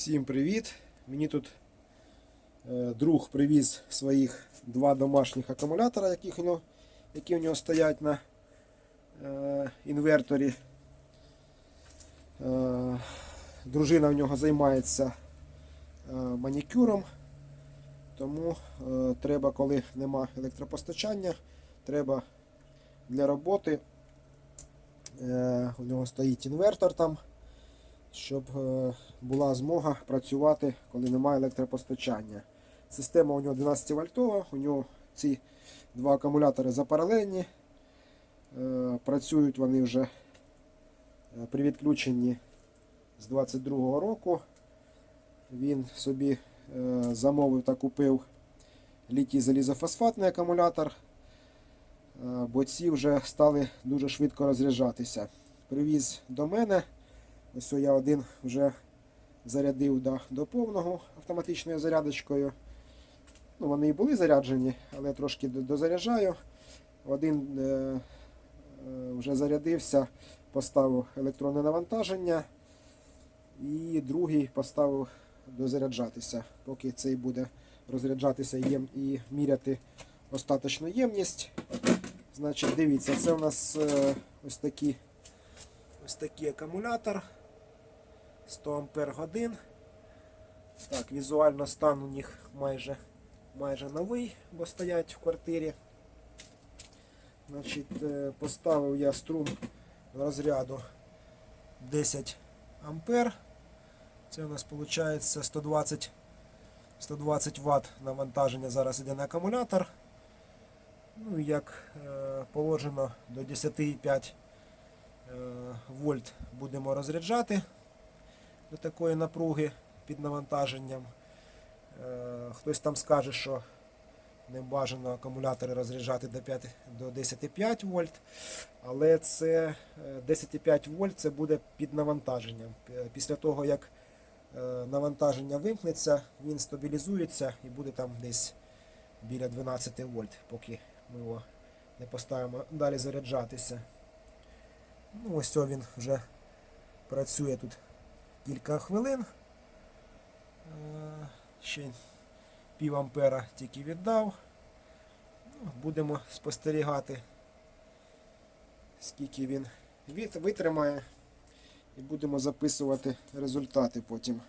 Всім привіт! Мені тут е, друг привіз своїх два домашніх акумулятора, яких у які у нього стоять на е, інверторі. Е, дружина в нього займається манікюром, тому треба, коли нема електропостачання, треба для роботи. У нього стоїть інвертор там щоб е, була змога працювати, коли немає електропостачання. Система у нього 12 вольтова, у нього ці два акумулятори запаралельні. Е, Працюють вони вже е, при відключенні з 22 року. Він собі замовив та купив літій залізофосфатний акумулятор, бо ці вже стали дуже швидко розряджатися. Привіз до мене. Ось я один вже зарядив до, до повного автоматичною зарядочкою. Ну, вони і були заряджені, але трошки дозаряджаю. Один е, е, вже зарядився, поставив електронне навантаження, і другий поставив дозаряджатися. Поки цей буде розряджатися єм, і міряти остаточну ємність. Значить, дивіться, це у нас е, ось такі Ось такий акумулятор 100 ампер годин. Так, візуально стан у них майже, майже новий, бо стоять в квартирі. Значить, е, поставив я струм розряду 10 ампер. Це у нас виходить 120, 120 Вт навантаження зараз іде на акумулятор. Ну, як е, положено до 10,5 е, вольт будемо розряджати до такої напруги під навантаженням. Е, Хтось там скаже, що не бажано акумулятори розряджати до, 5, до 10,5 вольт, але це е, 10,5 вольт це буде під навантаженням. Після того, як е, навантаження вимкнеться, він стабілізується і буде там десь біля 12 вольт, поки ми його не поставимо далі заряджатися. Ну, ось він вже працює тут кілька хвилин. Е, Ще пів ампера тільки віддав. Ну, Будемо спостерігати, скільки він витримає. І будемо записувати результати потім.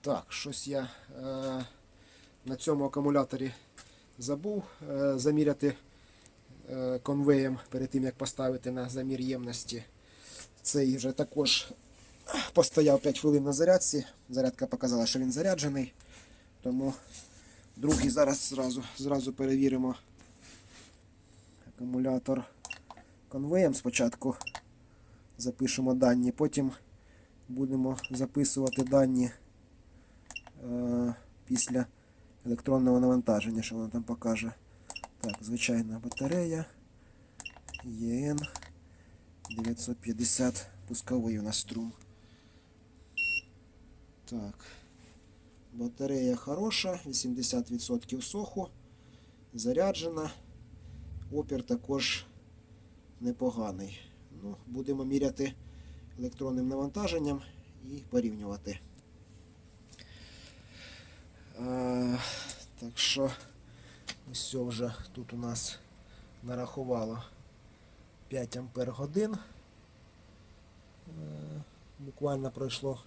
Так, щось я е, на цьому акумуляторі забув е, заміряти конвеєм перед тим як поставити на замір ємності. Цей вже також постояв 5 хвилин на зарядці. Зарядка показала, що він заряджений. Тому другий зараз зразу, зразу перевіримо акумулятор конвеєм. Спочатку запишемо дані, потім будемо записувати дані е, після електронного навантаження, що воно там покаже. Так, звичайна батарея. ЄН 950 пусковий у нас струм. Так. Батарея хороша, 80% соху. Заряджена. Опір також непоганий. Ну, будемо міряти електронним навантаженням і порівнювати. Е, так що ось вже тут у нас нарахувало 5 ампер годин. Е, Буквально пройшло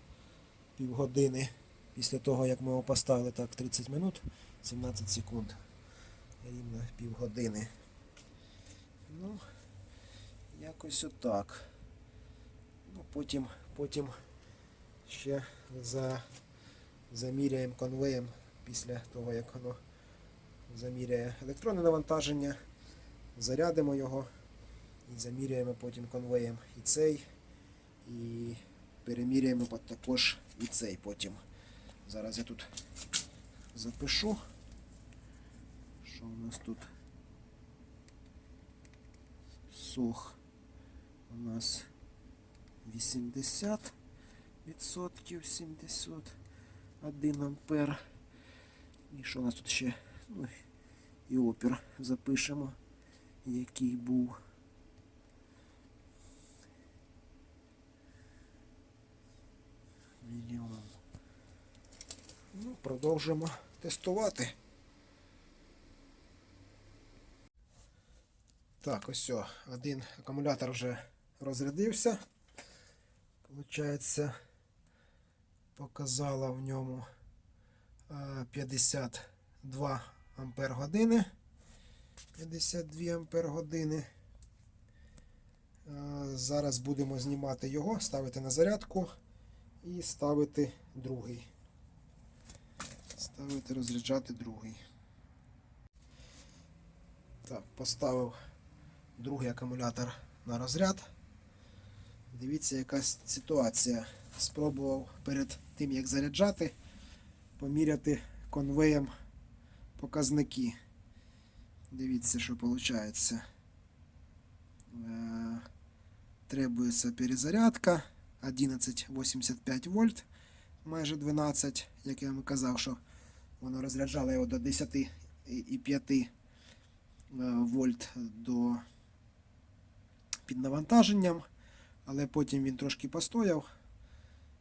півгодини після того, як ми його поставили так 30 минут, 17 секунд. Рівно півгодини. Ну, якось отак. Ну, потім, потім ще за, заміряємо конвеєм після того, як воно заміряє електронне навантаження, зарядимо його і заміряємо потім конвеєм і цей, і переміряємо також і цей потім. Зараз я тут запишу, що у нас тут сох у нас 80 відсотків 71 ампер. І що у нас тут ще? Ну, і опір запишемо, який був. Мінімум. Ну, Продовжимо тестувати. Так, ось все, один акумулятор вже розрядився. Получається, показала в ньому е, 52 ампер години. 52 ампер години. Зараз будемо знімати його, ставити на зарядку і ставити другий. Ставити, розряджати другий. Так, поставив другий акумулятор на розряд. Дивіться, яка ситуація. Спробував перед тим, як заряджати, поміряти конвеєм показники. Дивіться, що виходить. Е, Требується перезарядка 11,85 вольт, майже 12, як я вам казав, що воно розряджало його до 10,5 е, вольт до під навантаженням, але потім він трошки постояв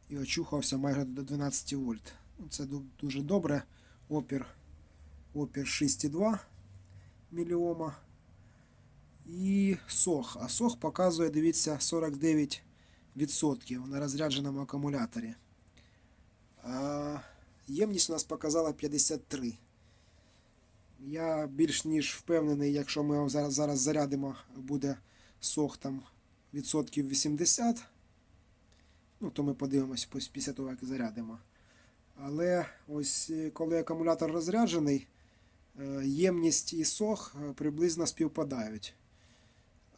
і очухався майже до 12 вольт. Ну, Це дуже добре. Опір, опір 6,2 міліома. І сох. А сох показує, дивіться, 49% на розрядженому акумуляторі. А ємність у нас показала 53. Я більш ніж впевнений, якщо ми зараз, зараз зарядимо, буде сох там відсотків 80. Ну, то ми подивимось після того, як зарядимо. Але ось коли акумулятор розряджений, ємність і сох е, приблизно співпадають.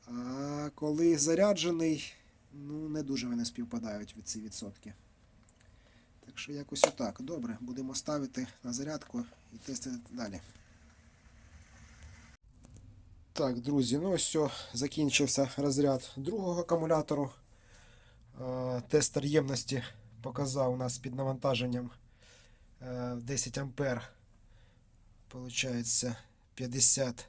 А коли заряджений, ну не дуже вони співпадають від ці відсотки. Так що якось отак. Добре, будемо ставити на зарядку і тестити далі. Так, друзі, ну ось закінчився розряд другого акумулятору. Е, Тестер ємності показав у нас під навантаженням е, 10 ампер. Получається 50,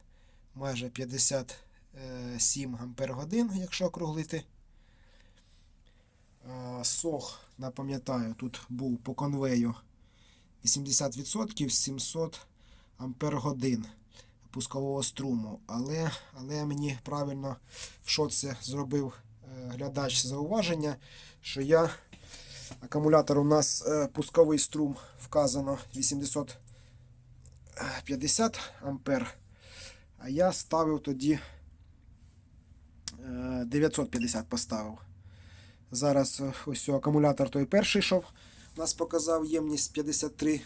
майже 57 ампер годин, якщо округлити. Е, Сох, напам'ятаю, тут був по конвею 80% 700 ампер годин пускового струму. Але, але мені правильно в шоці зробив е, глядач зауваження, що я акумулятор у нас е, пусковий струм вказано 850 ампер, а я ставив тоді е, 950 поставив. Зараз е, ось акумулятор той перший йшов. Нас показав ємність 53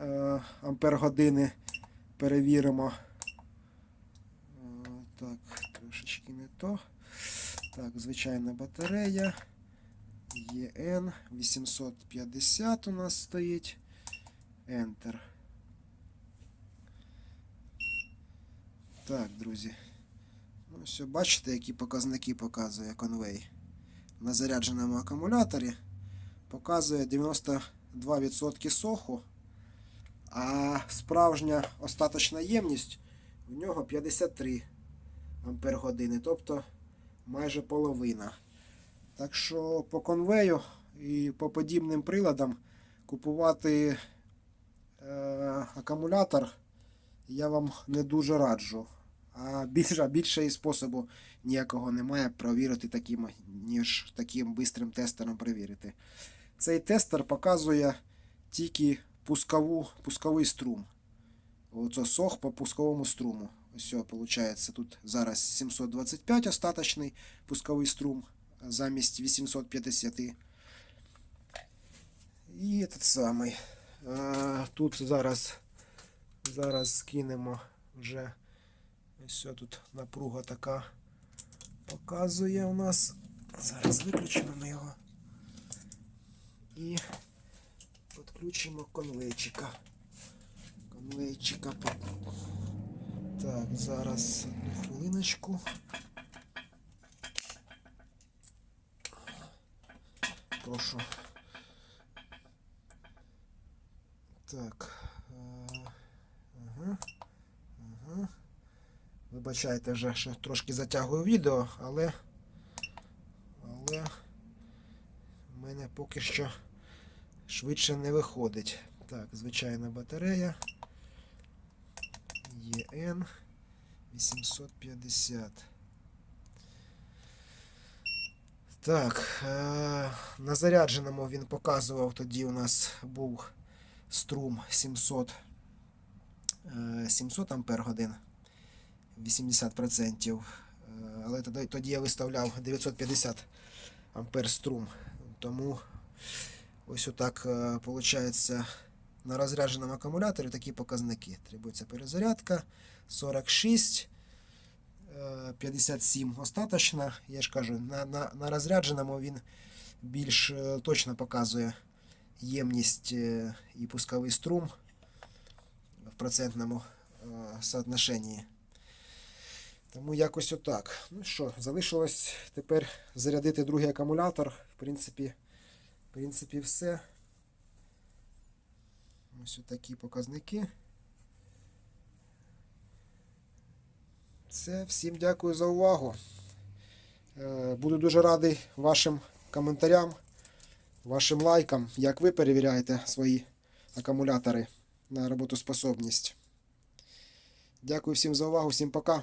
е, ампер години. Перевіримо. Е, Так, трошечки не то. Так, звичайна батарея. ЄН 850 у нас стоїть. Enter. Так, друзі. Ну, все, бачите, які показники показує конвей. На зарядженому акумуляторі показує 92% соху. А справжня остаточна ємність в нього 53 ампер години, тобто майже половина. Так що по конвею і по подібним приладам купувати е, акумулятор я вам не дуже раджу. А більше, більше і способу ніякого немає провірити таким, ніж таким бистрим тестером перевірити. Цей тестер показує тільки пускову, пусковий струм. Оце сох по пусковому струму. Ось виходить, тут зараз 725 остаточний пусковий струм замість 850. І этот самий. Тут зараз, зараз скинемо вже. Ось тут напруга така показує у нас. Зараз виключимо ми його. І підключимо конвейчика. Конвейчика. Так, зараз одну хвилиночку. Прошу. Так. Вибачайте вже, що трошки затягую відео, але. Але в мене поки що швидше не виходить. Так, звичайна батарея. ЄН 850. Так, е, на зарядженому він показував, тоді у нас був струм 700, е, 700 ампер годин, 80%. Е, але тоді, я виставляв 950 ампер струм. Тому ось отак виходить на розрядженому акумуляторі такі показники. Требується перезарядка 46. е, 57 остаточна. Я ж кажу, на, на, на розрядженому він більш е, точно показує ємність е, і пусковий струм в процентному е, соотношенні. Тому якось отак. Ну що, залишилось тепер зарядити другий акумулятор. В принципі, в принципі, все. Ось такі показники. Це всім дякую за увагу. Е, Буду дуже радий вашим коментарям, вашим лайкам, як ви перевіряєте свої акумулятори на роботоспособність. Дякую всім за увагу, всім пока.